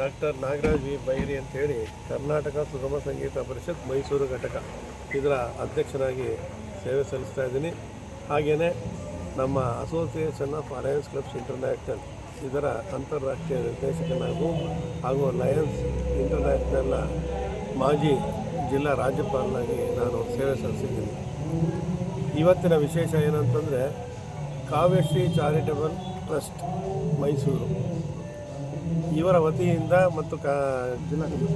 Doctor Nagaraj V. ಬೈರಿ ಅಂತೇಳಿ ಕರ್ನಾಟಕ ಸುಗಮ ಸಂಗೀತ ಪರಿಷತ್ ಮೈಸೂರು ಘಟಕ ಇದರ ಅಧ್ಯಕ್ಷನಾಗಿ ಸೇವೆ ಸಲ್ಲಿಸ್ತಾ ಇದ್ದೀನಿ. ಹಾಗೆಯೇ ನಮ್ಮ association of lions clubs international ಇದರ ಅಂತಾರಾಷ್ಟ್ರೀಯ ನಿರ್ದೇಶಕನಾಗೂ ಹಾಗೂ ಲಯನ್ಸ್ ಇಂಟರ್ನ್ಯಾಷನಲ್ನ ಮಾಜಿ ಜಿಲ್ಲಾ ರಾಜ್ಯಪಾಲನಾಗಿ ನಾನು ಸೇವೆ ಸಲ್ಲಿಸಿದ್ದೀನಿ. ಇವತ್ತಿನ ವಿಶೇಷ ಏನಂತಂದರೆ ಕಾವ್ಯಶ್ರೀ ಚಾರಿಟಬಲ್ ಟ್ರಸ್ಟ್ ಮೈಸೂರು. ಇವರ ವತಿಯಿಂದ ಮತ್ತು ಕ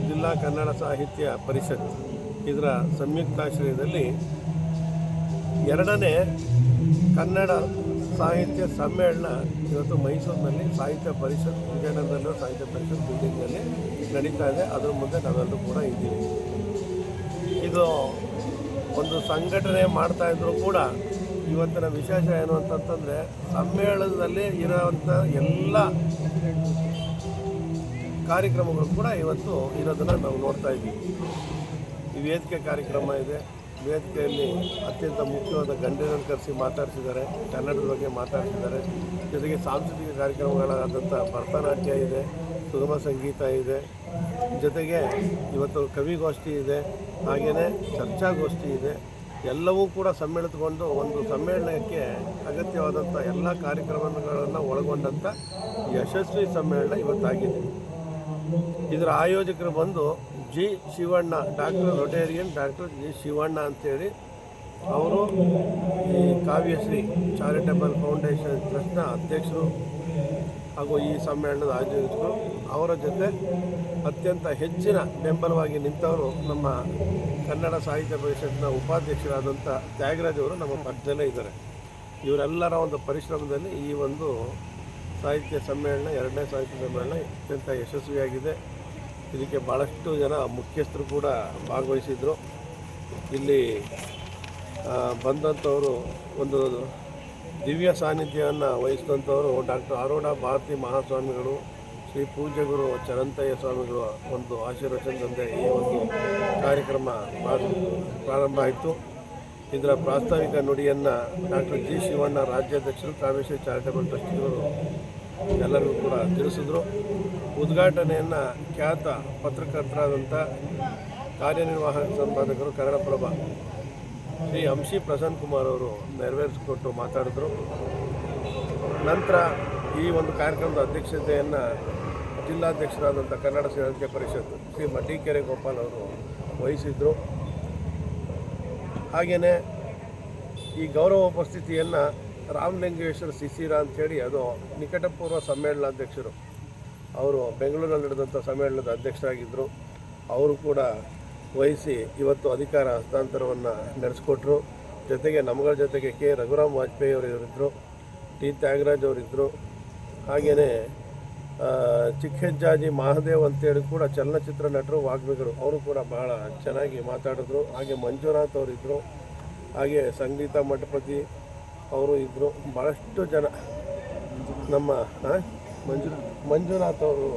ಜಿಲ್ಲಾ ಕನ್ನಡ ಸಾಹಿತ್ಯ ಪರಿಷತ್ ಇದರ ಸಂಯುಕ್ತಾಶ್ರಯದಲ್ಲಿ ಎರಡನೇ ಕನ್ನಡ ಸಾಹಿತ್ಯ ಸಮ್ಮೇಳನ ಇವತ್ತು ಮೈಸೂರಿನಲ್ಲಿ ಸಾಹಿತ್ಯ ಪರಿಷತ್ ವಿಜಯನಗರದಲ್ಲಿರೋ ಸಾಹಿತ್ಯ ಪರಿಷತ್ ಬಿಲ್ಡಿಂಗ್ನಲ್ಲಿ ನಡೀತಾ ಇದೆ. ಅದರ ಮುಂದೆ ನಾವೆಲ್ಲರೂ ಕೂಡ ಇದ್ದೀವಿ. ಇದು ಒಂದು ಸಂಘಟನೆ ಮಾಡ್ತಾ ಇದ್ರು ಕೂಡ ಇವತ್ತಿನ ವಿಶೇಷ ಏನು ಅಂತಂತಂದರೆ ಸಮ್ಮೇಳನದಲ್ಲಿ ಇರೋವಂಥ ಎಲ್ಲ ಕಾರ್ಯಕ್ರಮಗಳು ಕೂಡ ಇವತ್ತು ಇರೋದನ್ನು ನಾವು ನೋಡ್ತಾ ಇದ್ದೀವಿ. ಈ ವೇದಿಕೆ ಕಾರ್ಯಕ್ರಮ ಇದೆ. ವೇದಿಕೆಯಲ್ಲಿ ಅತ್ಯಂತ ಮುಖ್ಯವಾದ ಗಣ್ಯರನ್ನು ಕರೆಸಿ ಮಾತಾಡ್ತಿದ್ದಾರೆ ಕನ್ನಡದ ಬಗ್ಗೆ ಮಾತಾಡ್ತಿದ್ದಾರೆ ಜೊತೆಗೆ ಸಾಂಸ್ಕೃತಿಕ ಕಾರ್ಯಕ್ರಮಗಳಾದಂಥ ಭರತನಾಟ್ಯ ಇದೆ, ಸುಗಮ ಸಂಗೀತ ಇದೆ. ಜೊತೆಗೆ ಇವತ್ತು ಕವಿಗೋಷ್ಠಿ ಇದೆ ಹಾಗೆಯೇ ಚರ್ಚಾಗೋಷ್ಠಿ ಇದೆ. ಎಲ್ಲವೂ ಕೂಡ ಸಮ್ಮಿಳಿತಗೊಂಡು ಒಂದು ಸಮ್ಮೇಳನಕ್ಕೆ ಅಗತ್ಯವಾದಂಥ ಎಲ್ಲ ಕಾರ್ಯಕ್ರಮಗಳನ್ನು ಒಳಗೊಂಡಂಥ ಯಶಸ್ವಿ ಸಮ್ಮೇಳನ ಇವತ್ತಾಗಿದೆ. ಇದರ ಆಯೋಜಕರು ಬಂದು G Shivanna, doctor Rotarian doctor G Shivanna ಅಂತೇಳಿ ಅವರು ಈ ಕಾವ್ಯಶ್ರೀ ಚಾರಿಟೇಬಲ್ ಫೌಂಡೇಶನ್ ಟ್ರಸ್ಟ್ನ ಅಧ್ಯಕ್ಷರು ಹಾಗೂ ಈ ಸಮ್ಮೇಳನದ ಆಯೋಜಕರು. ಅವರ ಜೊತೆ ಅತ್ಯಂತ ಹೆಚ್ಚಿನ ಬೆಂಬಲವಾಗಿ ನಿಂತವರು ನಮ್ಮ ಕನ್ನಡ ಸಾಹಿತ್ಯ ಪರಿಷತ್ನ ಉಪಾಧ್ಯಕ್ಷರಾದಂಥ ತ್ಯಾಗರಾಜ್ ಅವರು ನಮ್ಮ ಪಕ್ಕದಲ್ಲೇ ಇದ್ದಾರೆ ಇವರೆಲ್ಲರ ಒಂದು ಪರಿಶ್ರಮದಲ್ಲಿ ಈ ಒಂದು ಸಾಹಿತ್ಯ ಸಮ್ಮೇಳನ, ಎರಡನೇ ಸಾಹಿತ್ಯ ಸಮ್ಮೇಳನ ಅತ್ಯಂತ ಯಶಸ್ವಿಯಾಗಿದೆ. ಇದಕ್ಕೆ ಭಾಳಷ್ಟು ಜನ ಮುಖ್ಯಸ್ಥರು ಕೂಡ ಭಾಗವಹಿಸಿದರು. ಇಲ್ಲಿ ಬಂದಂಥವರು ಒಂದು ದಿವ್ಯ ಸಾನ್ನಿಧ್ಯವನ್ನು ವಹಿಸಿದಂಥವರು ಡಾಕ್ಟರ್ ಅರೋಡ ಭಾರತಿ ಮಹಾಸ್ವಾಮಿಗಳು, ಶ್ರೀ ಪೂಜ್ಯ ಗುರು ಚರಂತಯ್ಯ ಸ್ವಾಮಿಗಳು ಒಂದು ಆಶೀರ್ವಚನದಂತೆ ಈ ಒಂದು ಕಾರ್ಯಕ್ರಮ ಪ್ರಾರ- ಪ್ರಾರಂಭ ಆಯಿತು. ಇದರ ಪ್ರಾಸ್ತಾವಿಕ ನುಡಿಯನ್ನು ಡಾಕ್ಟರ್ ಜಿ ಶಿವಣ್ಣ, ರಾಜ್ಯಾಧ್ಯಕ್ಷರು ಕಾಮೇಶ್ವರಿ ಚಾರಿಟಬಲ್ ಟ್ರಸ್ಟಿಗಳು ಎಲ್ಲರಿಗೂ ಕೂಡ ತಿಳಿಸಿದ್ರು. ಉದ್ಘಾಟನೆಯನ್ನು ಖ್ಯಾತ ಪತ್ರಕರ್ತರಾದಂಥ ಕಾರ್ಯನಿರ್ವಾಹಕ ಸಂಪಾದಕರು ಕನ್ನಡಪ್ರಭ ಶ್ರೀ ಅಂಶಿ ಪ್ರಸನ್ನ ಕುಮಾರ್ ಅವರು ನೆರವೇರಿಸಿಕೊಟ್ಟು ಮಾತಾಡಿದ್ರು. ನಂತರ ಈ ಒಂದು ಕಾರ್ಯಕ್ರಮದ ಅಧ್ಯಕ್ಷತೆಯನ್ನು ಜಿಲ್ಲಾಧ್ಯಕ್ಷರಾದಂಥ ಕನ್ನಡ ಸಾಹಿತ್ಯ ಪರಿಷತ್ ಶ್ರೀ ಮಡ್ಡಿಕೆರೆ ಗೋಪಾಲ್ ಅವರು ವಹಿಸಿದ್ರು. ಹಾಗೆಯೇ ಈ ಗೌರವ ಉಪಸ್ಥಿತಿಯನ್ನು ರಾಮಲಿಂಗೇಶ್ವರ ಸಿಸಿರ ಅಂಥೇಳಿ ಅದು ನಿಕಟಪೂರ್ವ ಸಮ್ಮೇಳನಾಧ್ಯಕ್ಷರು ಅವರು ಬೆಂಗಳೂರಲ್ಲಿ ನಡೆದಂಥ ಸಮ್ಮೇಳನದ ಅಧ್ಯಕ್ಷರಾಗಿದ್ದರು. ಅವರು ಕೂಡ ವಹಿಸಿ ಇವತ್ತು ಅಧಿಕಾರ ಹಸ್ತಾಂತರವನ್ನು ನಡೆಸಿಕೊಟ್ರು. ಜೊತೆಗೆ ನಮ್ಮಗಳ ಜೊತೆಗೆ ಕೆ. ರಘುರಾಮ್ ವಾಜಪೇಯಿ ಅವರು ಇವರಿದ್ದರು ಟಿ. ತ್ಯಾಗರಾಜ್ ಅವರಿದ್ದರು ಹಾಗೆಯೇ ಚಿಕ್ಕಹೆಜ್ಜಾಜಿ ಮಹಾದೇವ್ ಅಂತೇಳಿ ಕೂಡ ಚಲನಚಿತ್ರ ನಟರು, ವಾಗ್ಮಿಗಳು, ಅವರು ಕೂಡ ಬಹಳ ಚೆನ್ನಾಗಿ ಮಾತಾಡಿದ್ರು. ಹಾಗೆ ಮಂಜುನಾಥ್ ಅವರಿದ್ದರು ಹಾಗೆ ಸಂಗೀತ ಮಠಪತಿ ಅವರು ಇದ್ದರು ಭಾಳಷ್ಟು ಜನ ನಮ್ಮ? ಮಂಜು ಮಂಜುನಾಥ್ ಅವರು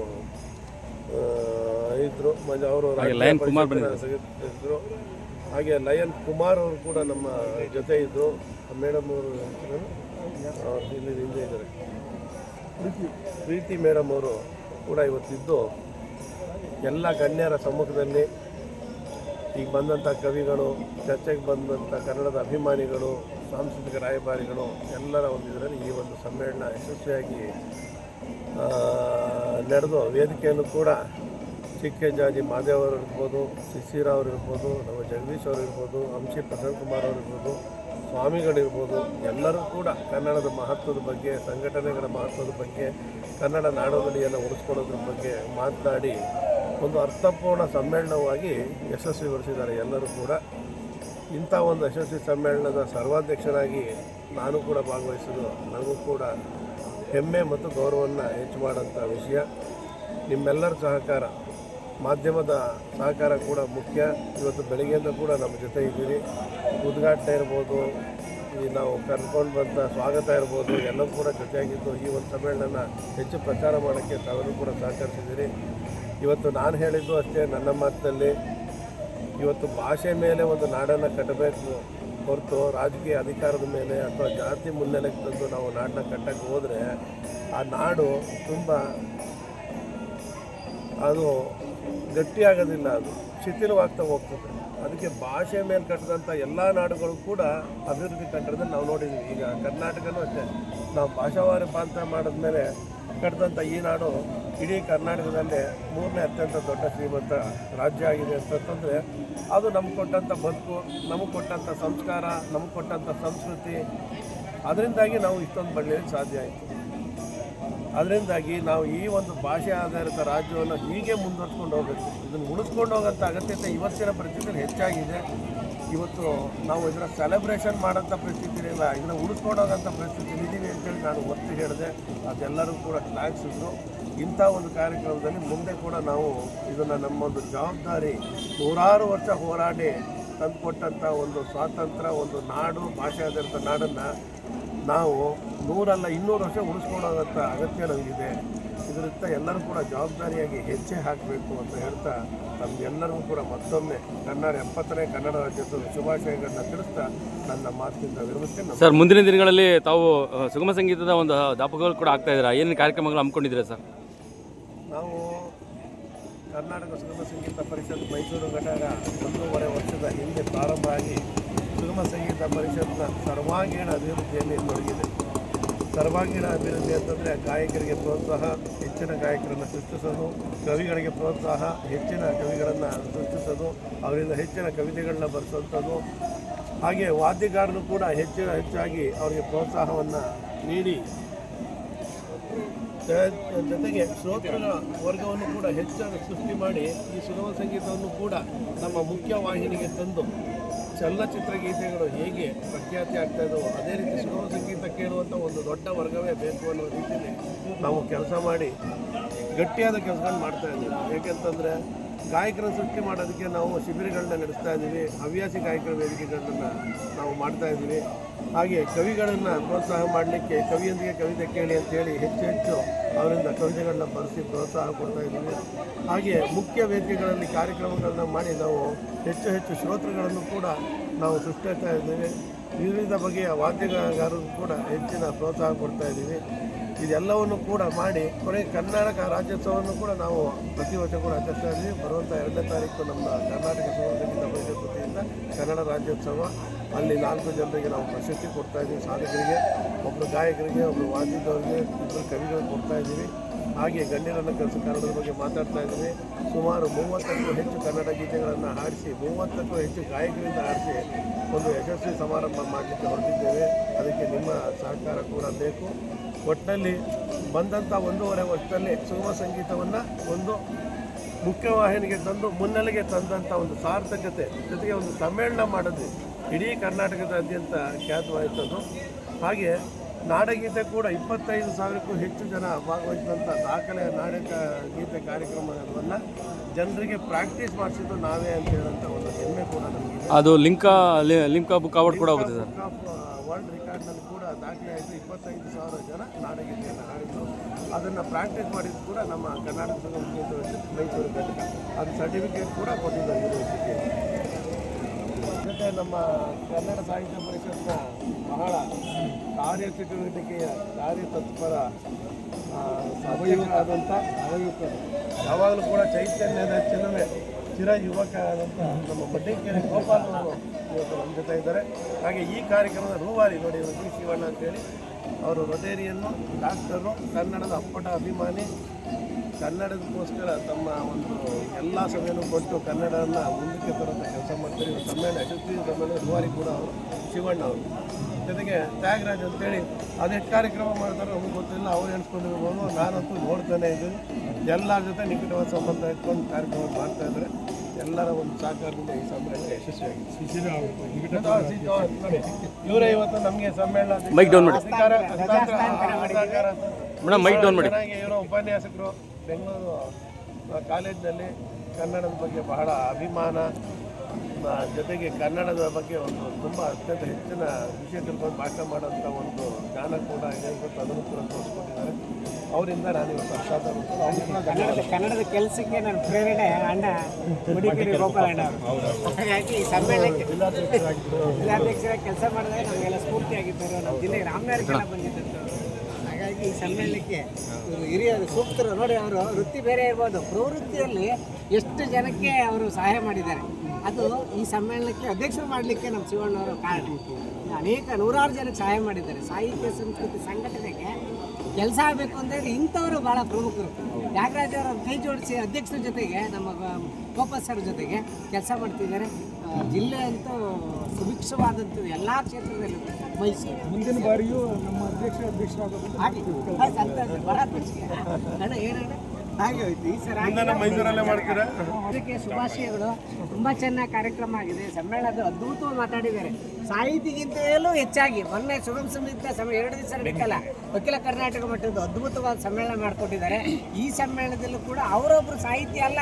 ಇದ್ದರು ಮಂಜು ಅವರು ಇದ್ದರು ಹಾಗೆ ಲಯನ್ ಕುಮಾರ್ ಅವರು ಕೂಡ ನಮ್ಮ ಜೊತೆ ಇದ್ದರು ಮೇಡಮ್ ಅವರು ಇಲ್ಲಿ ಹಿಂದೆ ಇದ್ದಾರೆ. ಪ್ರೀತಿ ಮೇಡಮ್ ಅವರು ಕೂಡ ಇವತ್ತಿದ್ದು ಎಲ್ಲ ಗಣ್ಯರ ಸಮ್ಮುಖದಲ್ಲಿ ಈಗ ಬಂದಂಥ ಕವಿಗಳು, ಚರ್ಚೆಗೆ ಬಂದಂಥ ಕನ್ನಡದ ಅಭಿಮಾನಿಗಳು, ಸಾಂಸ್ಕೃತಿಕ ರಾಯಭಾರಿಗಳು ಎಲ್ಲರ ಒಂದು ಇದರಲ್ಲಿ ಈ ಒಂದು ಸಮ್ಮೇಳನ ಯಶಸ್ವಿಯಾಗಿ ನಡೆದು ವೇದಿಕೆಯನ್ನು ಕೂಡ ಚಿಕ್ಕಜಾಜಿ ಮಾದೇವ್ ಅವರು ಇರ್ಬೋದು ಶಿಶಿರ ಅವರು ಇರ್ಬೋದು, ನಮ್ಮ ಜಗದೀಶ್ ಅವರು ಇರ್ಬೋದು, ಅಂಶಿ ಪ್ರಸನ್ನ ಕುಮಾರ್ ಅವರು ಇರ್ಬೋದು ಸ್ವಾಮಿಗಳಿರ್ಬೋದು ಎಲ್ಲರೂ ಕೂಡ ಕನ್ನಡದ ಮಹತ್ವದ ಬಗ್ಗೆ, ಸಂಘಟನೆಗಳ ಮಹತ್ವದ ಬಗ್ಗೆ, ಕನ್ನಡ ನಾಡೋನುಡಿಯನ್ನು ಉಳಿಸ್ಕೊಳ್ಳೋದ್ರ ಬಗ್ಗೆ ಮಾತನಾಡಿ ಒಂದು ಅರ್ಥಪೂರ್ಣ ಸಮ್ಮೇಳನವಾಗಿ ಯಶಸ್ವಿಗೊಳಿಸಿದ್ದಾರೆ ಎಲ್ಲರೂ ಕೂಡ. ಇಂಥ ಒಂದು ಯಶಸ್ವಿ ಸಮ್ಮೇಳನದ ಸರ್ವಾಧ್ಯಕ್ಷನಾಗಿ ನಾನು ಕೂಡ ಭಾಗವಹಿಸಲು ನನಗೂ ಕೂಡ ಹೆಮ್ಮೆ ಮತ್ತು ಗೌರವವನ್ನು ಹೆಚ್ಚು ಮಾಡೋಂಥ ವಿಷಯ. ನಿಮ್ಮೆಲ್ಲರ ಸಹಕಾರ, ಮಾಧ್ಯಮದ ಸಹಕಾರ ಕೂಡ ಮುಖ್ಯ. ಇವತ್ತು ಬೆಳಗ್ಗೆಯಿಂದ ಕೂಡ ನಮ್ಮ ಜೊತೆ ಇದ್ದೀರಿ. ಉದ್ಘಾಟನೆ ಇರ್ಬೋದು, ಈ ನಾವು ಕರ್ಕೊಂಡು ಬಂದ ಸ್ವಾಗತ ಇರ್ಬೋದು ಎಲ್ಲವೂ ಕೂಡ ಜೊತೆಯಾಗಿದ್ದು ಈ ಒಂದು ಸಮ್ಮೇಳನ ಹೆಚ್ಚು ಪ್ರಚಾರ ಮಾಡೋಕ್ಕೆ ತಾವೆಲ್ಲರೂ ಕೂಡ ಸಹಕರಿಸಿದ್ದೀರಿ. ಇವತ್ತು ನಾನು ಹೇಳಿದ್ದು ಅಷ್ಟೇ, ನನ್ನ ಮಾತಿನಲ್ಲಿ ಇವತ್ತು ಭಾಷೆ ಮೇಲೆ ಒಂದು ನಾಡನ್ನು ಕಟ್ಟಬೇಕು ಹೊರತು ರಾಜಕೀಯ ಅಧಿಕಾರದ ಮೇಲೆ ಅಥವಾ ಜಾತಿ ಮುನ್ನೆಲೆಗೆ ತಂದು ನಾವು ನಾಡನ್ನ ಕಟ್ಟಕ್ಕೆ ಹೋದರೆ ಆ ನಾಡು ತುಂಬ ಅದು ಗಟ್ಟಿಯಾಗೋದಿಲ್ಲ, ಅದು ಶಿಥಿಲವಾಗ್ತಾ ಹೋಗ್ತದೆ. ಅದಕ್ಕೆ ಭಾಷೆ ಮೇಲೆ ಕಟ್ಟಿದಂಥ ಎಲ್ಲ ನಾಡುಗಳು ಕೂಡ ಅಭಿವೃದ್ಧಿ ಕಟ್ಟಿರೋದನ್ನು ನಾವು ನೋಡಿದ್ದೀವಿ ಈಗ ಕರ್ನಾಟಕನೂ ಅಷ್ಟೇ. ನಾವು ಭಾಷಾವಾರಿ ಪ್ರಾಂತ ಮಾಡಿದ್ಮೇಲೆ ಕಟ್ಟಿದಂಥ ಈ ನಾಡು ಇಡೀ ಕರ್ನಾಟಕದಲ್ಲೇ ಮೂರನೇ ಅತ್ಯಂತ ದೊಡ್ಡ ಶ್ರೀಮಂತ ರಾಜ್ಯ ಆಗಿದೆ ಅಂತಂತಂದರೆ ಅದು ನಮ್ಗೆ ಕೊಟ್ಟಂಥ ಬದುಕು, ನಮಗೆ ಕೊಟ್ಟಂಥ ಸಂಸ್ಕಾರ, ನಮಗೆ ಕೊಟ್ಟಂಥ ಸಂಸ್ಕೃತಿ. ಅದರಿಂದಾಗಿ ನಾವು ಇಷ್ಟೊಂದು ಬಳ್ಳಿಯಲ್ಲಿ ಸಾಧ್ಯ ಆಯಿತು. ಅದರಿಂದಾಗಿ ನಾವು ಈ ಒಂದು ಭಾಷೆ ಆಧಾರಿತ ರಾಜ್ಯವನ್ನು ಹೀಗೆ ಮುಂದುವರ್ಸ್ಕೊಂಡು ಹೋಗಬೇಕು. ಇದನ್ನು ಉಳಿಸ್ಕೊಂಡು ಹೋಗೋಂಥ ಅಗತ್ಯತೆ ಇವತ್ತಿನ ಪರಿಸ್ಥಿತಿಯಲ್ಲಿ ಹೆಚ್ಚಾಗಿದೆ. ಇವತ್ತು ನಾವು ಇದರ ಸೆಲೆಬ್ರೇಷನ್ ಮಾಡೋಂಥ ಪರಿಸ್ಥಿತಿ ಇಲ್ಲ. ಇದನ್ನ ಉಳಿಸ್ಕೊಂಡು ಹೋಗೋಂಥ ಪರಿಸ್ಥಿತಿ ಇದ್ದೀವಿ ಅಂತೇಳಿ ನಾನು ಒತ್ತಿ ಹೇಳಿದೆ. ಅದೆಲ್ಲರೂ ಕೂಡ ಶ್ಲಾಘಿಸಿದ್ರು ಇಂಥ ಒಂದು ಕಾರ್ಯಕ್ರಮದಲ್ಲಿ ಮುಂದೆ ಕೂಡ ನಾವು ಇದನ್ನು ನಮ್ಮೊಂದು ಜವಾಬ್ದಾರಿ ನೂರಾರು ವರ್ಷ ಹೋರಾಡಿ ತಂದುಕೊಟ್ಟಂಥ ಒಂದು ಸ್ವಾತಂತ್ರ್ಯ, ಒಂದು ನಾಡು ಭಾಷೆ ಆಧಾರಿತ ನಾಡನ್ನು ನಾವು ನೂರಲ್ಲ ಇನ್ನೂರು ವರ್ಷ ಉಳಿಸ್ಕೊಳ್ಳೋದಂಥ ಅಗತ್ಯ ನಮಗಿದೆ. ಇದರಿಂದ ಎಲ್ಲರೂ ಕೂಡ ಜವಾಬ್ದಾರಿಯಾಗಿ ಹೆಜ್ಜೆ ಹಾಕಬೇಕು ಅಂತ ಹೇಳ್ತಾ ನಮಗೆಲ್ಲರಿಗೂ ಕೂಡ ಮತ್ತೊಮ್ಮೆ ಕನ್ನಡ ಎಪ್ಪತ್ತನೇ ಕನ್ನಡ ರಾಜ್ಯೋತ್ಸವದ ಶುಭಾಶಯಗಳನ್ನ ತಿಳಿಸ್ತಾ ನನ್ನ ಮಾತಿನಿಂದ ವಿರಮಿಸ್ತೇನೆ. ಸರ್ ಮುಂದಿನ ದಿನಗಳಲ್ಲಿ ತಾವು ಸುಗಮ ಸಂಗೀತದ ಒಂದು ದಾಪಗಳು ಕೂಡ ಆಗ್ತಾ ಇದ್ದೀರಾ? ಏನೇನು ಕಾರ್ಯಕ್ರಮಗಳು ಹಮ್ಮಿಕೊಂಡಿದ್ದೀರಾ ಸರ್? ನಾವು ಕರ್ನಾಟಕ ಸುಗಮ ಸಂಗೀತ ಪರಿಷತ್ ಮೈಸೂರು ಘಟಕ ಒಂದೂವರೆ ವರ್ಷದ ಹಿಂದೆ ಪ್ರಾರಂಭ ಆಗಿ ಸುಗಮ ಸಂಗೀತ ಪರಿಷತ್ನ ಸರ್ವಾಂಗೀಣ ಅಭಿವೃದ್ಧಿಯಲ್ಲಿ ತೊಡಗಿದೆ. ಸರ್ವಾಂಗೀಣ ಅಭಿವೃದ್ಧಿ ಅಂತಂದರೆ ಗಾಯಕರಿಗೆ ಪ್ರೋತ್ಸಾಹ, ಹೆಚ್ಚಿನ ಗಾಯಕರನ್ನು ಸೃಷ್ಟಿಸೋದು, ಕವಿಗಳಿಗೆ ಪ್ರೋತ್ಸಾಹ, ಹೆಚ್ಚಿನ ಕವಿಗಳನ್ನು ಸೃಷ್ಟಿಸೋದು, ಅವರಿಂದ ಹೆಚ್ಚಿನ ಕವಿತೆಗಳನ್ನ ಬರೆಸುವಂಥದ್ದು. ಹಾಗೆ ವಾದ್ಯಗಾರರು ಕೂಡ ಹೆಚ್ಚಿನ ಹೆಚ್ಚಾಗಿ ಅವರಿಗೆ ಪ್ರೋತ್ಸಾಹವನ್ನು ನೀಡಿ. ಜೊತೆಗೆ ಶ್ರೋತೃಗಳ ವರ್ಗವನ್ನು ಕೂಡ ಹೆಚ್ಚಾಗಿ ಸೃಷ್ಟಿ ಮಾಡಿ ಈ ಸುಗಮ ಸಂಗೀತವನ್ನು ಕೂಡ ನಮ್ಮ ಮುಖ್ಯ ವಾಹಿನಿಗೆ ತಂದು ಚಲನಚಿತ್ರ ಗೀತೆಗಳು ಹೇಗೆ ಪ್ರಖ್ಯಾತಿ ಆಗ್ತಾ ಇದ್ದವು ಅದೇ ರೀತಿ ಸುಗಮ ಸಂಗೀತ ಕೇಳುವಂಥ ಒಂದು ದೊಡ್ಡ ವರ್ಗವೇ ಬೇಕು ಅನ್ನೋ ರೀತಿಯಲ್ಲಿ ನಾವು ಕೆಲಸ ಮಾಡಿ ಗಟ್ಟಿಯಾದ ಕೆಲಸಗಳನ್ನ ಮಾಡ್ತಾ ಇದ್ದೀವಿ. ಏಕೆಂತಂದರೆ ಗಾಯಕರನ್ನು ಸೃಷ್ಟಿ ಮಾಡೋದಕ್ಕೆ ನಾವು ಶಿಬಿರಗಳನ್ನ ನಡೆಸ್ತಾ ಇದ್ದೀವಿ. ಹವ್ಯಾಸಿ ಗಾಯಕರ ವೇದಿಕೆಗಳನ್ನು ನಾವು ಮಾಡ್ತಾ ಇದ್ದೀವಿ. ಹಾಗೆ ಕವಿಗಳನ್ನು ಪ್ರೋತ್ಸಾಹ ಮಾಡಲಿಕ್ಕೆ, ಕವಿಯೊಂದಿಗೆ ಕವಿತೆ ಕೇಳಿ ಅಂತೇಳಿ ಹೆಚ್ಚು ಹೆಚ್ಚು ಅವರಿಂದ ಕವಿತೆಗಳನ್ನ ಬರೆಸಿ ಪ್ರೋತ್ಸಾಹ ಕೊಡ್ತಾ ಇದ್ದೀವಿ. ಹಾಗೆ ಮುಖ್ಯ ವೇದಿಕೆಗಳಲ್ಲಿ ಕಾರ್ಯಕ್ರಮಗಳನ್ನು ಮಾಡಿ ನಾವು ಹೆಚ್ಚು ಹೆಚ್ಚು ಶ್ರೋತೃಗಳನ್ನು ಕೂಡ ನಾವು ಸೃಷ್ಟಿಸ್ತಾ ಇದ್ದೀವಿ. ವಿವಿಧ ಬಗೆಯ ವಾದ್ಯಗಾರರು ಕೂಡ ಹೆಚ್ಚಿನ ಪ್ರೋತ್ಸಾಹ ಕೊಡ್ತಾ ಇದ್ದೀವಿ. ಇದೆಲ್ಲವನ್ನು ಕೂಡ ಮಾಡಿ ಕೊನೆಗೆ ಕರ್ನಾಟಕ ರಾಜ್ಯೋತ್ಸವವನ್ನು ಕೂಡ ನಾವು ಪ್ರತಿ ವರ್ಷ ಕೂಡ ಆಚರಿಸ್ತೀವಿ ಬರುವಂಥ ಎರಡನೇ ತಾರೀಕು ನಮ್ಮ ಕರ್ನಾಟಕ ಸಂಗೀತ ಪರಿಷತ್ ಕನ್ನಡ ರಾಜ್ಯೋತ್ಸವ. ಅಲ್ಲಿ ನಾಲ್ಕು ಜನರಿಗೆ ನಾವು ಪ್ರಶಸ್ತಿ ಕೊಡ್ತಾ ಇದ್ದೀವಿ. ಸಾಧಕರಿಗೆ ಒಬ್ಬರು ಗಾಯಕರಿಗೆ ಒಬ್ಬರು ವಾದ್ಯದವರಿಗೆ ಇಬ್ಬರು ಕವಿಗಳು ಕೊಡ್ತಾ ಇದ್ದೀವಿ. ಹಾಗೆ ಗಣ್ಯರನ್ನು ಕೆಲಸ ಕನ್ನಡದ ಬಗ್ಗೆ ಮಾತಾಡ್ತಾ ಇದ್ದೀವಿ. ಸುಮಾರು ಮೂವತ್ತಕ್ಕೂ ಹೆಚ್ಚು ಕನ್ನಡ ಗೀತೆಗಳನ್ನು ಹಾಡಿಸಿ, ಮೂವತ್ತಕ್ಕೂ ಹೆಚ್ಚು ಗಾಯಕರಿಂದ ಹಾಡಿಸಿ ಒಂದು ಯಶಸ್ವಿ ಸಮಾರಂಭ ಮಾಡಲಿಕ್ಕೆ ಹೊರಟಿದ್ದೇವೆ. ಅದಕ್ಕೆ ನಿಮ್ಮ ಸಹಕಾರ ಕೂಡ ಬೇಕು. ಒಟ್ಟಿನಲ್ಲಿ ಬಂದಂಥ ಒಂದೂವರೆ ವರ್ಷದಲ್ಲಿ ಸುಗಮ ಸಂಗೀತವನ್ನು ಒಂದು ಮುಖ್ಯವಾಹಿನಿಗೆ ತಂದು ಮುನ್ನೆಲೆಗೆ ತಂದಂಥ ಒಂದು ಸಾರ್ಥಕತೆ ಜೊತೆಗೆ ಒಂದು ಸಮ್ಮೇಳನ ಮಾಡಿದ್ವಿ. ಇಡೀ ಕರ್ನಾಟಕದಾದ್ಯಂತ ಖ್ಯಾತವಾಯಿತು ಹಾಗೆ ನಾಡಗೀತೆ ಕೂಡ ಇಪ್ಪತ್ತೈದು ಸಾವಿರಕ್ಕೂ ಹೆಚ್ಚು ಜನ ಭಾಗವಹಿಸಿದಂಥ ದಾಖಲೆ ನಾಡಕ ಗೀತೆ ಕಾರ್ಯಕ್ರಮವನ್ನು ಜನರಿಗೆ ಪ್ರಾಕ್ಟೀಸ್ ಮಾಡಿಸಿದ್ದು ನಾವೇ ಅಂತ ಹೇಳೋಂಥ ಒಂದು ಹೆಮ್ಮೆ ಕೂಡ ನಮಗೆ ಅದು ಲಿಂಕಾ ಲಿ- ಲಿಂಕಾ ಬುಕ್ ಅವಾರ್ಡ್ ಕೂಡ ಹೋಗುತ್ತೆ ಸರ್ ವರ್ಲ್ಡ್ ರೆಕಾರ್ಡ್ನಲ್ಲಿ ಕೂಡ ದಾಖಲೆ ಆಯಿತು ಇಪ್ಪತ್ತೈದು ಸಾವಿರ ಜನ ನಾಡಗೀತೆಯನ್ನು ಹಾಡಿದ್ದು ಅದನ್ನು ಪ್ರಾಕ್ಟೀಸ್ ಮಾಡಿದ್ದು ಕೂಡ ನಮ್ಮ ಕರ್ನಾಟಕ ಸಂಗೀತ ಮೈಸೂರು ಘಟಕ ಅದು ಸರ್ಟಿಫಿಕೇಟ್ ಕೂಡ ಕೊಟ್ಟಿದ್ದಾರೆ ಯೂನಿವರ್ಸಿಟಿ ಜೊತೆ ನಮ್ಮ ಕನ್ನಡ ಸಾಹಿತ್ಯ ಪರಿಷತ್ನ ಬಹಳ ಕಾರ್ಯಚಟುವಟಿಕೆಯ ಕಾರ್ಯತತ್ಪರ ಆ, ಸಾಧಕರಾದಂಥ ನವಯುವಕರು ಯಾವಾಗಲೂ ಕೂಡ ಚೈತನ್ಯದ ಚಿಲುಮೆ ಚಿರ ಯುವಕ ಆದಂಥ ನಮ್ಮ ಬಡ್ಡಿಕೆರೆ ಗೋಪಾಲ್ ಅವರು ಇವತ್ತು ನಮ್ಮ ಜೊತೆ ಇದ್ದಾರೆ. ಹಾಗೆ ಈ ಕಾರ್ಯಕ್ರಮದ ರೂವಾರಿ ನೋಡಿ ಇವರು ಡಿ ಶಿವಣ್ಣ ಅಂತೇಳಿ ಅವರು ರೊಟೇರಿಯನ್ನು ಡಾಕ್ಟರು ಕನ್ನಡದ ಅಪ್ಪಟ ಅಭಿಮಾನಿ ಕನ್ನಡದಕ್ಕೋಸ್ಕರ ತಮ್ಮ ಒಂದು ಎಲ್ಲ ಸಮಯನೂ ಕೊಟ್ಟು ಕನ್ನಡವನ್ನು ಮುಂದಕ್ಕೆ ತರುವಂಥ ಕೆಲಸ ಮಾಡ್ತಾರೆ. ಸಮ್ಮೇಳನ ಯಶಸ್ವಿ ಸಮ್ಮೇಳನ ರೂವಾರಿ ಕೂಡ ಅವರು ಶಿವಣ್ಣ ಅವರು. ಜೊತೆಗೆ ತ್ಯಾಗರಾಜ್ ಅಂತೇಳಿ ಅದೆಷ್ಟು ಕಾರ್ಯಕ್ರಮ ಮಾಡ್ತಾರೋ ನಮಗೆ ಗೊತ್ತಿಲ್ಲ ಅವ್ರು ಎಣಿಸ್ಕೊಂಡಿರ್ಬೋದು. ನಾನಂತೂ ನೋಡ್ತಾನೆ ಇದ್ದೀನಿ. ಎಲ್ಲರ ಜೊತೆ ನಿಕಟವಾದ ಸಂಬಂಧ ಇಟ್ಕೊಂಡು ಕಾರ್ಯಕ್ರಮ ಮಾಡ್ತಾ ಇದ್ದಾರೆ. ಎಲ್ಲರ ಒಂದು ಸಹಕಾರದಿಂದ ಈ ಸಮ್ಮೇಳನ ಯಶಸ್ವಿಯಾಗಿದೆ. ಇವರೇ ಇವತ್ತು ನಮಗೆ ಸಮ್ಮೇಳನ ಮೈಕ್ ಡೌನ್ ಮಾಡಿ. ಮೇಡಮ್ ಮೈಕ್ ಡೌನ್ ಮಾಡಿ. ಇವರ ಉಪನ್ಯಾಸಕರು ಬೆಂಗಳೂರು ಕಾಲೇಜಿನಲ್ಲಿ ಕನ್ನಡದ ಬಗ್ಗೆ ಬಹಳ ಅಭಿಮಾನ ಜೊತೆಗೆ ಕನ್ನಡದ ಬಗ್ಗೆ ಒಂದು ತುಂಬ ಅತ್ಯಂತ ಹೆಚ್ಚಿನ ವಿಷಯ ತಿಳ್ಕೊಂಡು ಭಾಷಣ ಮಾಡೋಂಥ ಒಂದು ಜ್ಞಾನ ಕೂಡ ಇದೆ. ಇವತ್ತು ಅದನ್ನು ಕೂಡ ತೋರಿಸ್ಕೊಟ್ಟಿದ್ದಾರೆ. ಅವರಿಂದ ನಾನು ಇವತ್ತು ಧನ್ಯವಾದ ಕನ್ನಡದ ಕೆಲಸಕ್ಕೆ ನನ್ನ ಪ್ರೇರಣೆ ಅಣ್ಣ ಮುಡಿಕೇರಿ ಗೋಪಾಲಣ್ಣ ಹಾಗಾಗಿ ಸಮ್ಮೇಳನಕ್ಕೆ ಜಿಲ್ಲಾಧ್ಯಕ್ಷರಾಗಿ ಕೆಲಸ ಮಾಡಿದಾಗ ನಮಗೆಲ್ಲ ಸ್ಫೂರ್ತಿ ಆಗಿದ್ದರು ನಮ್ಮ ಜಿಲ್ಲೆಗೆ ರಾಮನಗರಕ್ಕೆಲ್ಲ ಬಂದಿದ್ದು ಹಾಗಾಗಿ ಹಾಗಾಗಿ ಈ ಸಮ್ಮೇಳನಕ್ಕೆ ಹಿರಿಯರು ಹಿರಿಯ ಸೂಕ್ತರು. ನೋಡಿ, ಅವರು ವೃತ್ತಿ ಬೇರೆ ಇರ್ಬೋದು. ಪ್ರವೃತ್ತಿಯಲ್ಲಿ ಎಷ್ಟು ಜನಕ್ಕೆ ಅವರು ಸಹಾಯ ಮಾಡಿದ್ದಾರೆ. ಅದು ಈ ಸಮ್ಮೇಳನಕ್ಕೆ ಅಧ್ಯಕ್ಷರು ಮಾಡಲಿಕ್ಕೆ ನಮ್ಮ ಶಿವಣ್ಣವರು ಕಾರಣ. ಅನೇಕ ನೂರಾರು ಜನಕ್ಕೆ ಸಹಾಯ ಮಾಡಿದ್ದಾರೆ. ಸಾಹಿತ್ಯ, ಸಂಸ್ಕೃತಿ, ಸಂಘಟನೆಗೆ ಕೆಲಸ ಆಗಬೇಕು ಅಂದರೆ ಇಂಥವರು ಭಾಳ ಪ್ರಮುಖರು. ತ್ಯಾಗರಾಜ್ ಅವರ ಕೈ ಜೋಡಿಸಿ ಅಧ್ಯಕ್ಷರ ಜೊತೆಗೆ ನಮ್ಮ ಗೋಪಾಲ್ ಸರ್ ಜೊತೆಗೆ ಕೆಲಸ ಮಾಡ್ತಿದ್ದಾರೆ. ಜಿಲ್ಲೆ ಅಂತೂ ಸುಭಿಕ್ಷವಾದಂಥದ್ದು ಎಲ್ಲ ಕ್ಷೇತ್ರದಲ್ಲಿ ಮೈಸೂರು. ಮುಂದಿನ ಬಾರಿಯೂ ನಮ್ಮ ಅಧ್ಯಕ್ಷ ಅಧ್ಯಕ್ಷ ಖುಷಿ ಅಣ್ಣ ಏನಣ್ಣ ಹಾಗೆ ಹೋಯ್ತು. ಈ ಮೈಸೂರಲ್ಲೇ ಮಾಡ್ತೀರಾ? ಅದಕ್ಕೆ ಶುಭಾಶಯಗಳು. ತುಂಬಾ ಚೆನ್ನಾಗಿ ಕಾರ್ಯಕ್ರಮ ಆಗಿದೆ. ಸಮ್ಮೇಳನದ ಅದ್ಭುತವಾಗಿ ಮಾತಾಡಿದ್ದಾರೆ. ಸಾಹಿತಿಗಿಂತಲೂ ಹೆಚ್ಚಾಗಿ. ಮೊನ್ನೆ ಸುಗಮ ಸಮಿತ ಸಮ ಎರಡು ದಿವಸ ನಡೀತಲ್ಲ ವಕೀಲ ಕರ್ನಾಟಕ ಮಟ್ಟದ ಅದ್ಭುತವಾದ ಸಮ್ಮೇಳನ ಮಾಡಿಕೊಟ್ಟಿದ್ದಾರೆ. ಈ ಸಮ್ಮೇಳನದಲ್ಲೂ ಕೂಡ ಅವರೊಬ್ಬರು ಸಾಹಿತ್ಯ ಅಲ್ಲ.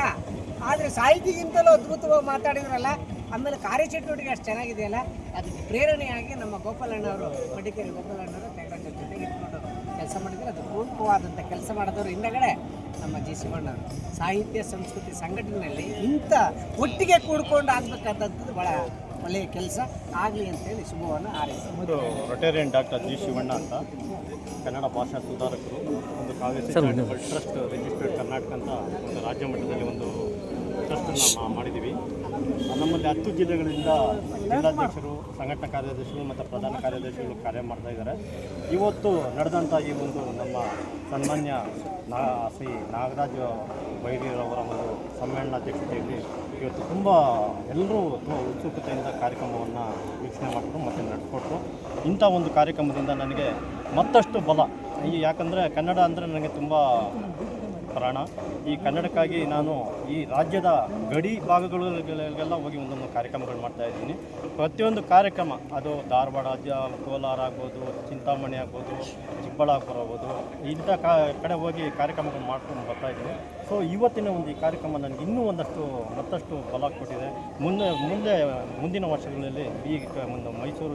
ಆದರೆ ಸಾಹಿತಿಗಿಂತಲೂ ಅದ್ಭುತವಾಗಿ ಮಾತಾಡಿದ್ರಲ್ಲ. ಆಮೇಲೆ ಕಾರ್ಯಚಟುವಟಿಕೆ ಅಷ್ಟು ಚೆನ್ನಾಗಿದೆಯಲ್ಲ. ಅದಕ್ಕೆ ಪ್ರೇರಣೆಯಾಗಿ ನಮ್ಮ ಗೋಪಾಲಣ್ಣವರು ಮಡಿಕೇರಿ ಗೋಪಾಲಣ್ಣವರು ತೆಗೆದ ಇಟ್ಕೊಂಡು ಕೆಲಸ ಮಾಡಿದರೆ ಅದು ಪೂರ್ವವಾದಂಥ ಕೆಲಸ ಮಾಡಿದವರು ಹಿಂದಗಡೆ ನಮ್ಮ ಜಿ ಶಿವಣ್ಣವರು ಸಾಹಿತ್ಯ ಸಂಸ್ಕೃತಿ ಸಂಘಟನೆಯಲ್ಲಿ ಇಂಥ ಒಟ್ಟಿಗೆ ಕೂಡ್ಕೊಂಡು ಆಗ್ಬೇಕಾದಂಥದ್ದು ಭಾಳ ಒಳ್ಳೆಯ ಕೆಲಸ. ಆಗಲಿ ಅಂತೇಳಿ ಶುಭವನ್ನು ಆರೈಸಿದ್ರು ಒಂದು ರೊಟೇರಿಯನ್ ಡಾಕ್ಟರ್ ಜಿ ಶಿವಣ್ಣ ಅಂತ ಕನ್ನಡ ಭಾಷಾ ಸುಧಾರಕರು. ಒಂದು ಕಾವ್ಯ ಟ್ರಸ್ಟ್ ರಿಜಿಸ್ಟರ್ಡ್ ಕರ್ನಾಟಕ ಅಂತ ಒಂದು ರಾಜ್ಯ ಮಟ್ಟದಲ್ಲಿ ಒಂದು ಟ್ರಸ್ಟನ್ನು ಮಾಡಿದ್ದೀವಿ. ನಮ್ಮಲ್ಲಿ ಹತ್ತು ಜಿಲ್ಲೆಗಳಿಂದ ಜಿಲ್ಲಾಧ್ಯಕ್ಷರು, ಸಂಘಟನಾ ಕಾರ್ಯದರ್ಶಿಗಳು ಮತ್ತು ಪ್ರಧಾನ ಕಾರ್ಯದರ್ಶಿಗಳು ಕಾರ್ಯ ಮಾಡ್ತಾ ಇದ್ದಾರೆ. ಇವತ್ತು ನಡೆದಂಥ ಈ ಒಂದು ನಮ್ಮ ಸನ್ಮಾನ್ಯ ನಾ, ಶ್ರೀ ನಾಗರಾಜ ಬೈರಿಯವರ ಒಂದು ಸಮ್ಮೇಳನ ಅಧ್ಯಕ್ಷತೆಯಲ್ಲಿ ಇವತ್ತು ತುಂಬ ಎಲ್ಲರೂ ತುಂಬ ಉತ್ಸುಕತೆಯಿಂದ ಕಾರ್ಯಕ್ರಮವನ್ನು ವೀಕ್ಷಣೆ ಮಾಡಿದ್ರು ಮತ್ತು ನಡೆಸ್ಕೊಟ್ರು. ಇಂಥ ಒಂದು ಕಾರ್ಯಕ್ರಮದಿಂದ ನನಗೆ ಮತ್ತಷ್ಟು ಬಲ. ಯಾಕಂದರೆ ಕನ್ನಡ ಅಂದರೆ ನನಗೆ ತುಂಬ ಪ್ರಾಣ ಈ ಕನ್ನಡಕ್ಕಾಗಿ ನಾನು ಈ ರಾಜ್ಯದ ಗಡಿ ಭಾಗಗಳಿಗೆಲ್ಲ ಹೋಗಿ ಒಂದೊಂದು ಕಾರ್ಯಕ್ರಮಗಳು ಮಾಡ್ತಾ ಇದ್ದೀನಿ. ಪ್ರತಿಯೊಂದು ಕಾರ್ಯಕ್ರಮ, ಅದು ಧಾರವಾಡ ಕೋಲಾರ ಆಗ್ಬೋದು, ಚಿಂತಾಮಣಿ ಆಗ್ಬೋದು, ಚಿಕ್ಕಬಳ್ಳಾಪುರ ಆಗ್ಬೋದು, ಇಂಥ ಕಡೆ ಹೋಗಿ ಕಾರ್ಯಕ್ರಮಗಳು ಮಾಡ್ಕೊಂಡು ಬರ್ತಾ ಇದ್ದೀನಿ. ಸೊ ಇವತ್ತಿನ ಒಂದು ಈ ಕಾರ್ಯಕ್ರಮ ನನಗೆ ಇನ್ನೂ ಒಂದಷ್ಟು, ಮತ್ತಷ್ಟು ಬಲ ಕೊಟ್ಟಿದೆ. ಮುಂದೆ ಮುಂದೆ, ಮುಂದಿನ ವರ್ಷಗಳಲ್ಲಿ ಈ ಒಂದು ಮೈಸೂರು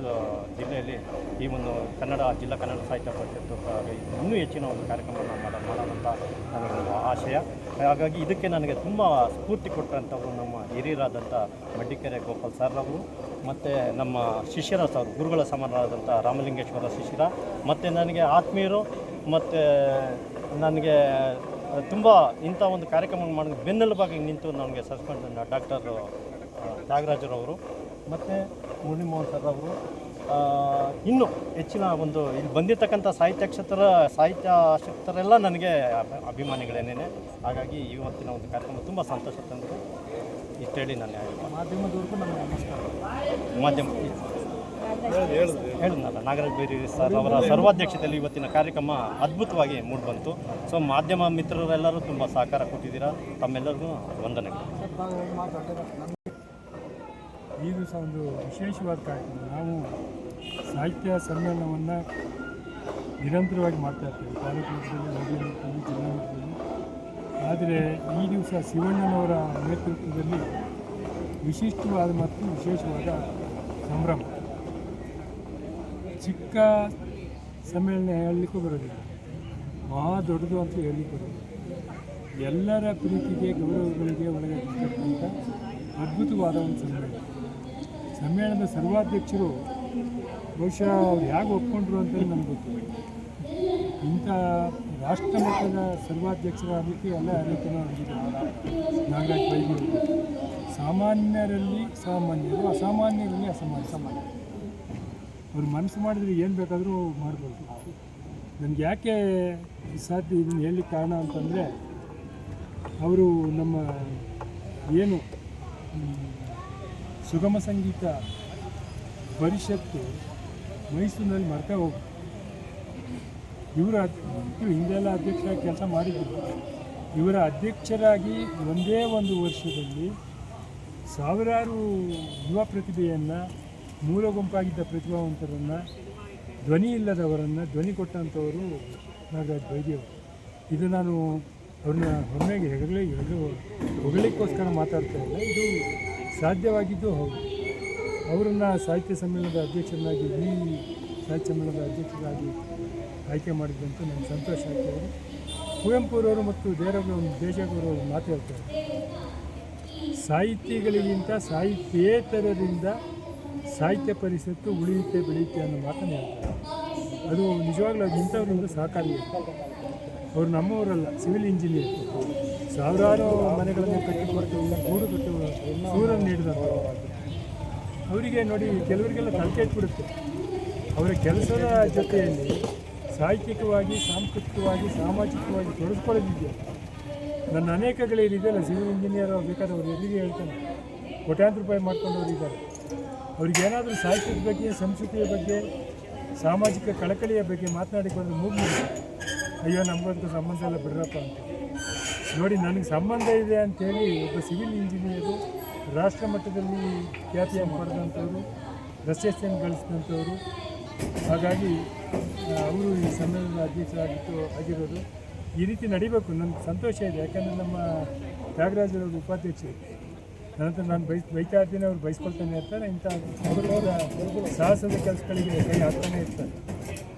ಜಿಲ್ಲೆಯಲ್ಲಿ ಈ ಒಂದು ಕನ್ನಡ, ಜಿಲ್ಲಾ ಕನ್ನಡ ಸಾಹಿತ್ಯ ಪರಿಷತ್ತು ಇನ್ನೂ ಹೆಚ್ಚಿನ ಒಂದು ಕಾರ್ಯಕ್ರಮವನ್ನು ಮಾಡೋಣ ಅಂತ ನನಗೊಂದು ಆಶಯ. ಹಾಗಾಗಿ ಇದಕ್ಕೆ ನನಗೆ ತುಂಬ ಸ್ಫೂರ್ತಿ ಕೊಟ್ಟಂಥವರು ನಮ್ಮ ಹಿರಿಯರಾದಂಥ ಮಡ್ಡಿಕೆರೆ ಗೋಪಾಲ್ ಸರ್ರವರು, ಮತ್ತು ನಮ್ಮ ಶಿಷ್ಯರ ಸರ್, ಗುರುಗಳ ಸಮಾನರಾದಂಥ ರಾಮಲಿಂಗೇಶ್ವರ ಶಿಷ್ಯರ, ಮತ್ತು ನನಗೆ ಆತ್ಮೀಯರು, ಮತ್ತು ನನಗೆ ತುಂಬ ಇಂಥ ಒಂದು ಕಾರ್ಯಕ್ರಮ ಮಾಡಿ ಬೆನ್ನೆಲುಬಾಗಿ ನಿಂತು ನನಗೆ ಸಸ್ಪೆಂಡ್ ಡಾಕ್ಟರ್ ತ್ಯಾಗರಾಜರವರು, ಮತ್ತು ಮುರಳೀಮೋಹನ್ ಸರ್ ಅವರು ಇನ್ನೂ ಹೆಚ್ಚಿನ ಒಂದು ಇಲ್ಲಿ ಬಂದಿರತಕ್ಕಂಥ ಸಾಹಿತ್ಯ ಕ್ಷೇತ್ರ ಸಾಹಿತ್ಯ ಕ್ಷೇತ್ರರೆಲ್ಲ ನನಗೆ ಅಭಿಮಾನಿಗಳೇನೇ ಅಭಿಮಾನಿಗಳೇನೇನೆ. ಹಾಗಾಗಿ ಇವತ್ತಿನ ಒಂದು ಕಾರ್ಯಕ್ರಮ ತುಂಬ ಸಂತೋಷ ತಂದಿದೆ. ಇಷ್ಟೇಳಿ ನಾನು ಮಾಧ್ಯಮದವರೆಗೂ ನಮ್ಮ ನಮಸ್ಕಾರ. ಮಾಧ್ಯಮ ಹೇಳಿದ್ನಲ್ಲ ನಾಗರಾಜ್ ಬೇರಿ ಸರ್ ಅವರ ಸರ್ವಾಧ್ಯಕ್ಷತೆಯಲ್ಲಿ ಇವತ್ತಿನ ಕಾರ್ಯಕ್ರಮ ಅದ್ಭುತವಾಗಿ ಮೂಡಿಬಂತು. ಸೊ ಮಾಧ್ಯಮ ಮಿತ್ರರೆಲ್ಲರೂ ತುಂಬ ಸಹಕಾರ ಕೊಟ್ಟಿದ್ದೀರಾ. ತಮ್ಮೆಲ್ಲರಿಗೂ ವಂದನೆಗಳು. ಈ ದಿವಸ ಒಂದು ವಿಶೇಷವಾದ ಕಾರ್ಯಕ್ರಮ ನಾವು ಸಾಹಿತ್ಯ ಸಮ್ಮೇಳನವನ್ನು ನಿರಂತರವಾಗಿ ಮಾಡ್ತಾ ಇರ್ತೀವಿ. ತಾಲೂಕು ಮಟ್ಟದಲ್ಲಿ ರಾಜ್ಯ ಮಟ್ಟದಲ್ಲಿ, ಜಿಲ್ಲಾ ಮಟ್ಟದಲ್ಲಿ. ಆದರೆ ಈ ದಿವಸ ಶಿವಣ್ಣನವರ ನೇತೃತ್ವದಲ್ಲಿ ವಿಶಿಷ್ಟವಾದ ಮತ್ತು ವಿಶೇಷವಾದ ಸಂಭ್ರಮ. ಚಿಕ್ಕ ಸಮ್ಮೇಳನ ಹೇಳಲಿಕ್ಕೂ ಬರೋದಿಲ್ಲ. ಮಹಾ ದೊಡ್ಡದು ಅಂತ ಹೇಳಲಿಕ್ಕೆ ಬರೋದಿಲ್ಲ. ಎಲ್ಲರ ಪ್ರೀತಿಗೆ, ಗೌರವಗಳಿಗೆ ಒಳಗೆ ಅದ್ಭುತವಾದ ಒಂದು ಸಮ್ಮೇಳನ. ಸಮ್ಮೇಳನದ ಸರ್ವಾಧ್ಯಕ್ಷರು ಬಹುಶಃ ಅವ್ರು ಹೇಗೆ ಒಪ್ಕೊಂಡ್ರು ಅಂತ ನನಗೆ ಗೊತ್ತಿಲ್ಲ. ಇಂಥ ರಾಷ್ಟ್ರ ಮಟ್ಟದ ಸರ್ವಾಧ್ಯಕ್ಷರಾಗಲಿಕ್ಕೆ ಎಲ್ಲ ಹೊಂದಿದ್ದಾರೆ ನಾಗರಾಜ್ ಬೈಗೂರು ಸಾಮಾನ್ಯರಲ್ಲಿ ಸಾಮಾನ್ಯರು, ಅಸಾಮಾನ್ಯರಲ್ಲಿ ಅಸಾಮಾನ್ಯ. ಸಾಮಾನ್ಯ ಅವ್ರು ಮನಸ್ಸು ಮಾಡಿದ್ರೆ ಏನು ಬೇಕಾದರೂ ಮಾಡ್ಬೋದು. ನನಗೆ ಯಾಕೆ ಸಾಧ್ಯ ಇದನ್ನು ಹೇಳಲಿಕ್ಕೆ ಕಾರಣ ಅಂತಂದರೆ, ಅವರು ನಮ್ಮ ಏನು ಸುಗಮ ಸಂಗೀತ ಪರಿಷತ್ತು ಮೈಸೂರಿನಲ್ಲಿ ಮರ್ತಾ ಹೋಗಿ. ಇವರ ಹಿಂದೆಲ್ಲ ಅಧ್ಯಕ್ಷರಾಗಿ ಕೆಲಸ ಮಾಡಿದ್ರು. ಇವರ ಅಧ್ಯಕ್ಷರಾಗಿ ಒಂದೇ ಒಂದು ವರ್ಷದಲ್ಲಿ ಸಾವಿರಾರು ಯುವ ಪ್ರತಿಭೆಯನ್ನು, ಮೂಲ ಗುಂಪಾಗಿದ್ದ ಪ್ರತಿಭಾವಂತರನ್ನು, ಧ್ವನಿ ಇಲ್ಲದವರನ್ನು, ಧ್ವನಿ ಕೊಟ್ಟಂಥವರು ನಾಗರಾಜ್ ಬೈದಿಯವರು. ಇದು ನಾನು ಅವ್ರನ್ನ ಹೊಮ್ಮೆಗೆ ಹೆಗಲೇ ಹೆಗಲು ಹೊಗಳಿಕ್ಕೋಸ್ಕರ ಮಾತಾಡ್ತಾ ಇಲ್ಲ. ಇದು ಸಾಧ್ಯವಾಗಿದ್ದು ಹೌದು. ಅವರನ್ನು ಸಾಹಿತ್ಯ ಸಮ್ಮೇಳನದ ಅಧ್ಯಕ್ಷರನ್ನಾಗಿ ಈ ಸಾಹಿತ್ಯ ಸಮ್ಮೇಳನದ ಅಧ್ಯಕ್ಷರಾಗಿ ಆಯ್ಕೆ ಮಾಡಿದಂತ ನನಗೆ ಸಂತೋಷ ಆಗ್ತದೆ ಕುವೆಂಪುರವರು ಮತ್ತು ದೇವರ ದೇಶಗೌರವರು ಮಾತು ಹೇಳ್ತಾರೆ ಸಾಹಿತಿಗಳಿಗಿಂತ ಸಾಹಿತ್ಯೇತರರಿಂದ ಸಾಹಿತ್ಯ ಪರಿಷತ್ತು ಉಳಿಯುತ್ತೆ, ಬೆಳೆಯುತ್ತೆ ಅನ್ನೋ ಮಾತನ್ನು ಹೇಳ್ತಾರೆ ಅದು ನಿಜವಾಗ್ಲೂ ಅದು ಇಂಥವ್ರಿಂದ ಸಹಕಾರಿ ಅವ್ರು ನಮ್ಮವರಲ್ಲ ಸಿವಿಲ್ ಇಂಜಿನಿಯರ್ ಸಾವಿರಾರು ಮನೆಗಳನ್ನು ಕಟ್ಟಿಕೊಡ್ತೀವಿ ಗೂಡು ಕಟ್ಟು ಸೂರನ್ನು ನೀಡಿದಂಥವ್ರು ಅವರಿಗೆ ನೋಡಿ ಕೆಲವರಿಗೆಲ್ಲ ತಲೆ ಕೆಟ್ಬಿಡುತ್ತೆ ಅವರ ಕೆಲಸದ ಜೊತೆಯಲ್ಲಿ ಸಾಹಿತ್ಯಿಕವಾಗಿ ಸಾಂಸ್ಕೃತಿಕವಾಗಿ, ಸಾಮಾಜಿಕವಾಗಿ ತೊಡಗಿಕೊಳ್ಳೋದಿದೆಯಾ ನನ್ನ ಅನೇಕ ಗೆಳೆಯರಿದೆಯಲ್ಲ ಸಿವಿಲ್ ಇಂಜಿನಿಯರ್ ಬೇಕಾದವರು ಎಲ್ಲಿಗೆ ಹೇಳ್ತಾನೆ? ಕೋಟ್ಯಾಂತರ ರೂಪಾಯಿ ಮಾಡ್ಕೊಂಡವ್ರು ಇದ್ದಾರೆ. ಅವ್ರಿಗೇನಾದರೂ ಸಾಹಿತ್ಯದ ಬಗ್ಗೆ, ಸಂಸ್ಕೃತಿಯ ಬಗ್ಗೆ, ಸಾಮಾಜಿಕ ಕಳಕಳಿಯ ಬಗ್ಗೆ ಮಾತನಾಡಿಕೊಂಡು ಮೂಗು ಅಯ್ಯೋ, ನಮಗಂತೂ ಸಂಬಂಧ ಎಲ್ಲ ಬಿಡ್ರಪ್ಪ ಅಂತ. ನೋಡಿ, ನನಗೆ ಸಂಬಂಧ ಇದೆ ಅಂಥೇಳಿ ಒಬ್ಬ ಸಿವಿಲ್ ಇಂಜಿನಿಯರು, ರಾಷ್ಟ್ರ ಮಟ್ಟದಲ್ಲಿ ಖ್ಯಾತಿಯನ್ನು ಪಡೆದಂಥವ್ರು ಪ್ರಶಸ್ತಿಯನ್ನು ಗಳಿಸಿದಂಥವ್ರು. ಹಾಗಾಗಿ ಅವರು ಈ ಸಮ್ಮೇಳನದ ಅಧ್ಯಕ್ಷರಾಗಿತ್ತು ಆಗಿರೋದು. ಈ ರೀತಿ ನಡಿಬೇಕು, ನನಗೆ ಸಂತೋಷ ಇದೆ. ಯಾಕಂದರೆ ನಮ್ಮ ತ್ಯಾಗರಾಜರವರು ಉಪಾಧ್ಯಕ್ಷರು. ನಂತರ ನಾನು ಬೈಸ್ ಬೈತಾ ಇದ್ದೀನಿ ಅವ್ರು ಬಯಸ್ಕೊಳ್ತಾನೆ ಇರ್ತಾರೆ. ಇಂಥ ಸಾಹಸದ ಕೆಲಸಗಳಿಗೆ ಕೈ ಹಾಕ್ತಾನೆ ಇರ್ತಾರೆ.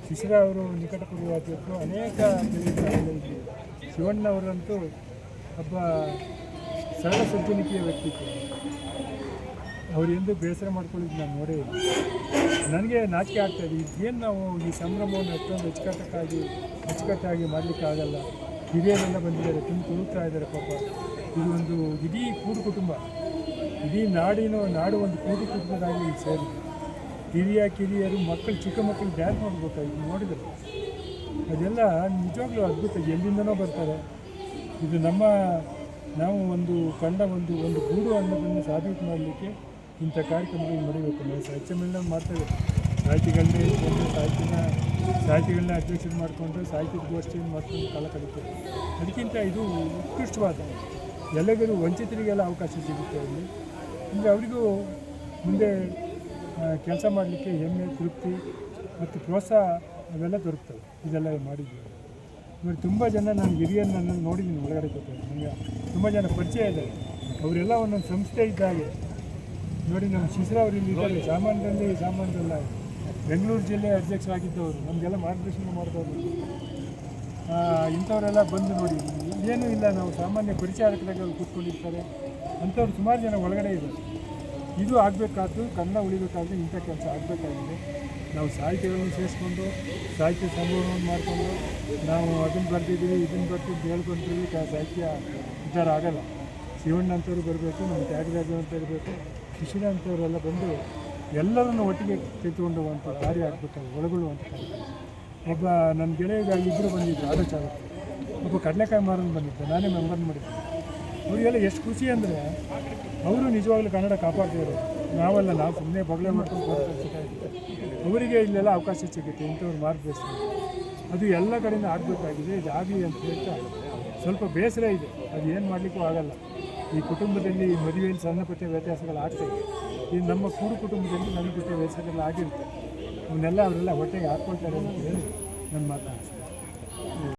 ಶಿಶಿರ ಅವರು ನಿಕಟ ಪೂರ್ವಾಧ್ಯಕ್ಷರು ಅನೇಕ ಬೆಳೆಗಳಲ್ಲಿ ಶಿವಣ್ಣ ಅವರಂತೂ ಒಬ್ಬ ಸರಳ ಸಜ್ಜನಿಕೆಯ ವ್ಯಕ್ತಿತ್ವ. ಅವರೆಂದು ಬೇಸರ ಮಾಡ್ಕೊಳ್ಳಿದ್ದು ನಾನು ನೋಡೇ ನನಗೆ ನಾಚಿಕೆ ಆಗ್ತಾಯಿದೆ ಏನು ನಾವು ಈ ಸಂಭ್ರಮವನ್ನು ಅಷ್ಟೊಂದು ಅಚ್ಚುಕಟ್ಟಾಗಿ ಅಚ್ಚುಕಟ್ಟಾಗಿ ಮಾಡಲಿಕ್ಕಾಗಲ್ಲ ಹಿರಿಯರೆಲ್ಲ ಬಂದಿದ್ದಾರೆ ತುಂಬ ತುಳುಕ್ತಾ ಇದ್ದಾರೆ ಪಾಪ. ಇದು ಒಂದು ಇಡೀ ಕೂಡು ಕುಟುಂಬ. ಇಡೀ ನಾಡಿನ ನಾಡು ಒಂದು ಕೂಡು ಕುಟುಂಬದಾಗಿ ಸೇರಿದೆ. ಹಿರಿಯ ಕಿರಿಯರು, ಮಕ್ಕಳು, ಚಿಕ್ಕ ಮಕ್ಕಳು ಡ್ಯಾನ್ಸ್ ನೋಡ್ಬೇಕಾಗಿತ್ತು ನೋಡಿದರು. ಅದೆಲ್ಲ ನಿಜವಾಗ್ಲೂ ಅದ್ಭುತ. ಎಲ್ಲಿಂದನೋ ಬರ್ತಾರೆ. ಇದು ನಮ್ಮ, ನಾವು ಒಂದು ಕಂಡ ಒಂದು ಒಂದು ಗೂಡು ಅನ್ನೋದನ್ನು ಸಾಬೀತು ಮಾಡಲಿಕ್ಕೆ ಇಂಥ ಕಾರ್ಯಕ್ರಮಗಳು ನಡೀಬೇಕು. ನಾವು ಸಾಹಿತ್ಯ ಸಮ್ಮೇಳನ ಮಾಡ್ತೇವೆ. ಸಾಹಿತಿಗಳನ್ನೇ ಇಟ್ಕೊಂಡು, ಸಾಹಿತ್ಯನ, ಸಾಹಿತಿಗಳನ್ನ ಅಧ್ಯಕ್ಷರು ಮಾಡಿಕೊಂಡು ಸಾಹಿತ್ಯ ಗೋಷ್ಠಿಯನ್ನು ಮಾಡ್ಕೊಂಡು ಕಾಲ ಕಳೀತೇವೆ. ಅದಕ್ಕಿಂತ ಇದು ಉತ್ಕೃಷ್ಟವಾದ, ಎಲ್ಲರಿಗೂ ವಂಚಿತರಿಗೆಲ್ಲ ಅವಕಾಶ ಸಿಗುತ್ತೆ ಅಲ್ಲಿ. ಅಂದರೆ ಅವರಿಗೂ ಮುಂದೆ ಕೆಲಸ ಮಾಡಲಿಕ್ಕೆ ಹೆಮ್ಮೆ ತೃಪ್ತಿ ಮತ್ತು ಪ್ರೋತ್ಸಾಹ ಅವೆಲ್ಲ ದೊರಕ್ತವೆ. ಇದೆಲ್ಲ ಮಾಡಿದ್ವಿ ಇವರು ತುಂಬ ಜನ ನಾನು ಹಿರಿಯರು ನನ್ನನ್ನು ನೋಡಿದ್ದೀನಿ ಒಳಗಡೆ ಜೊತೆ ನನಗೆ ತುಂಬ ಜನ ಪರಿಚಯ ಇದೆ ಅವರೆಲ್ಲ ಒಂದೊಂದು ಸಂಸ್ಥೆ ಇದ್ದಾಗೆ. ನೋಡಿ, ನಮ್ಮ ಶಿಶ್ರ ಅವರು ಇದ್ದಾರೆ. ಸಾಮಾನ್ಯದಲ್ಲಿ ಸಾಮಾನ್ಯದಲ್ಲ ಬೆಂಗಳೂರು ಜಿಲ್ಲೆ ಅಧ್ಯಕ್ಷರಾಗಿದ್ದವರು. ನಮಗೆಲ್ಲ ಮಾರ್ಗದರ್ಶನ ಮಾಡಿದವರು. ಇಂಥವರೆಲ್ಲ ಬಂದು ನೋಡಿ, ಏನೂ ಇಲ್ಲ. ನಾವು ಸಾಮಾನ್ಯ ಪರಿಚಾರಕರಾಗಿ ಅವ್ರು ಕೂತ್ಕೊಂಡಿರ್ತಾರೆ. ಅಂಥವ್ರು ಸುಮಾರು ಜನ ಒಳಗಡೆ ಇದ್ದಾರೆ. ಇದು ಆಗಬೇಕಾದ್ದು ಕನ್ನಡ ಉಳಿಬೇಕಾದ್ರೆ ಇಂಥ ಕೆಲಸ ಆಗಬೇಕಾಗಿದೆ. ನಾವು ಸಾಹಿತ್ಯಗಳನ್ನು ಸೇರಿಸ್ಕೊಂಡು, ಸಾಹಿತ್ಯ ಸಂಭವವನ್ನು ಮಾಡಿಕೊಂಡು, ನಾವು ಅದನ್ನು ಬರ್ತಿದ್ದೀವಿ ಇದನ್ನು ಬರ್ತಿದ್ದು ಹೇಳ್ಕೊಂತೀವಿ ಸಾಹಿತ್ಯ ವಿಚಾರ ಆಗಲ್ಲ. ಶಿವಣ್ಣ ಅಂತವ್ರು ಬರಬೇಕು, ನಮ್ಮ ತ್ಯಾಗರಾಜ ಅಂತ ಇರಬೇಕು ಶಿಶಿರ ಅಂತವರೆಲ್ಲ ಬಂದು ಎಲ್ಲರನ್ನು ಒಟ್ಟಿಗೆ ತೆಗೆದುಕೊಂಡು ಹೋಗುವಂಥ ಕಾರ್ಯ ಆಗ್ಬೇಕಾದ್ರೆ, ಒಳಗೊಳ್ಳುವಂಥ ಕಾರ್ಯ. ಒಬ್ಬ ನನ್ನ ಗೆಳೆಯಗಾಗಿ ಇಬ್ಬರು ಬಂದಿದ್ದರು ಆಟೋ ಚಾಲಕ ಒಬ್ಬ ಕಡಲೆಕಾಯಿ ಮಾರನ್ನು ಬಂದಿದ್ದೆ, ನಾನೇ ಮೆಂಬರ್ ಮಾಡಿದ್ದೆ. ಅವರಿಗೆಲ್ಲ ಎಷ್ಟು ಖುಷಿ ಅಂದರೆ ಅವರು ನಿಜವಾಗ್ಲೂ ಕನ್ನಡ ಕಾಪಾಡ್ತಿದ್ರು ನಾವಲ್ಲ, ನಾವು ಸುಮ್ಮನೆ ಬೊಗಳೆ ಮಾಡ್ಕೊಂಡು ಅವರಿಗೆ ಇಲ್ಲೆಲ್ಲ ಅವಕಾಶ ಸಿಗುತ್ತೆ, ಇಂಥವ್ರು ಮಾರ್ಗದರ್ಶನ. ಅದು ಎಲ್ಲ ಕಡೆಯಿಂದ ಆಗಬೇಕಾಗಿದೆ ಇದಾಗಲಿ ಅಂತ ಹೇಳ್ತಾ ಸ್ವಲ್ಪ ಬೇಸರ ಇದೆ, ಅದು ಏನು ಮಾಡಲಿಕ್ಕೂ ಆಗಲ್ಲ. ಈ ಕುಟುಂಬದಲ್ಲಿ ಮದುವೆಯಲ್ಲಿ ಸಣ್ಣ ಪುಟ್ಟ ವ್ಯತ್ಯಾಸಗಳು ಆಗ್ತವೆ ಈ ನಮ್ಮ ಕೂಡು ಕುಟುಂಬದಲ್ಲಿ ಸಣ್ಣ ಪುಟ್ಟ ವ್ಯತ್ಯಾಸಗಳು ಆಗಿರುತ್ತೆ. ಅವನ್ನೆಲ್ಲ ಅವರೆಲ್ಲ ಹೊಟ್ಟೆಗೆ ಹಾಕ್ಕೊಳ್ತಾರೆ ಅಂತ ಹೇಳಿ ನನ್ನ ಮಾತನಾಡ್ತೀನಿ